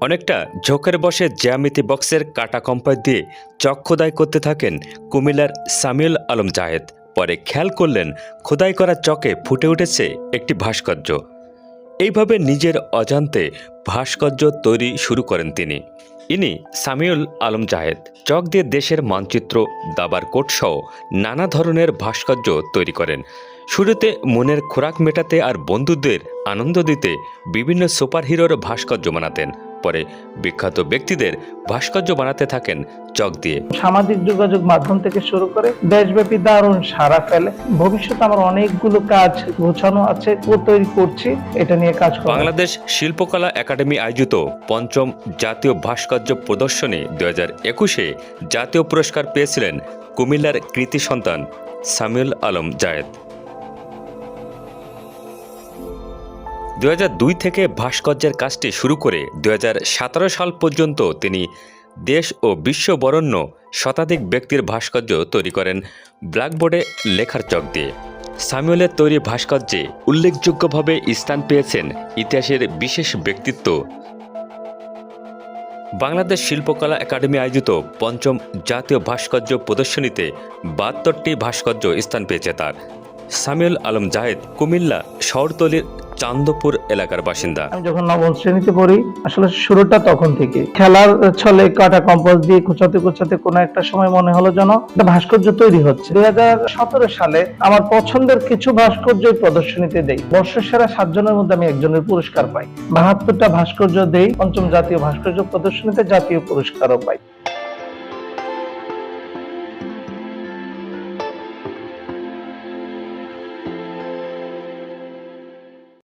অনেকটা ঝোঁকের বসে জ্যামিতি বক্সের কাটা কম্পাস দিয়ে চক খোদাই করতে থাকেন কুমিল্লার সামিউল আলম জাহেদ। পরে খেয়াল করলেন খোদাই করা চকে ফুটে উঠেছে একটি ভাস্কর্য। এইভাবে নিজের অজান্তে ভাস্কর্য তৈরি শুরু করেন তিনি। ইনি সামিউল আলম জাহেদ। চক দিয়ে দেশের মানচিত্র, দাবার কোট সহ নানা ধরনের ভাস্কর্য তৈরি করেন। শুরুতে মনের খোরাক মেটাতে আর বন্ধুদের আনন্দ দিতে বিভিন্ন সুপারহিরোর ভাস্কর্য বানাতেন। পরে বিখ্যাত ব্যক্তিদের ভাস্কর্য বানাতে থাকেন চক দিয়ে। সামাজিক যোগাযোগ মাধ্যম থেকে শুরু করে দেশব্যাপী দারুণ সারা ফেলে। ভবিষ্যতে আমার অনেকগুলো কাজ গোছানো আছে ও তৈরি করছি এটা নিয়ে কাজ বাংলাদেশ শিল্পকলা একাডেমি আয়োজিত পঞ্চম জাতীয় ভাস্কর্য প্রদর্শনী দু হাজার একুশে জাতীয় পুরস্কার পেয়েছিলেন কুমিল্লার কৃতি সন্তান সামিউল আলম জায়েদ। দু হাজার দুই থেকে ভাস্কর্যের কাজটি শুরু করে দু হাজার সতেরো সাল পর্যন্ত তিনি দেশ ও বিশ্ব বরণ্য শতাধিক ব্যক্তির ভাস্কর্য তৈরি করেন ব্ল্যাকবোর্ডে লেখার চক দিয়ে। সামিউলের তৈরি ভাস্কর্যে উল্লেখযোগ্যভাবে স্থান পেয়েছেন ইতিহাসের বিশেষ ব্যক্তিত্ব। বাংলাদেশ শিল্পকলা একাডেমি আয়োজিত পঞ্চম জাতীয় ভাস্কর্য প্রদর্শনীতে বাহাত্তরটি ভাস্কর্য স্থান পেয়েছে তার। সামিউল আলম জাহেদ কুমিল্লা শহরতলির চান্দপুর এলাকার বাসিন্দা। আমি যখন নবম শ্রেণীতে পড়ি, আসলে শুরুটা তখন থেকে খেলার ছলে কাটা কম্পাস দিয়ে কুচাতে কুচাতে কোনো একটা সময় মনে হলো যেন একটা ভাস্কর্য তৈরি হচ্ছে। দুই হাজার সতেরো সালে আমার পছন্দের কিছু ভাস্কর্য প্রদর্শনীতে দেই। বর্ষসেরা সাতজনের মধ্যে আমি একজনের পুরস্কার পাই। বাহাত্তরটা ভাস্কর্য দেই। পঞ্চম জাতীয় ভাস্কর্য প্রদর্শনীতে জাতীয় পুরস্কারও পাই।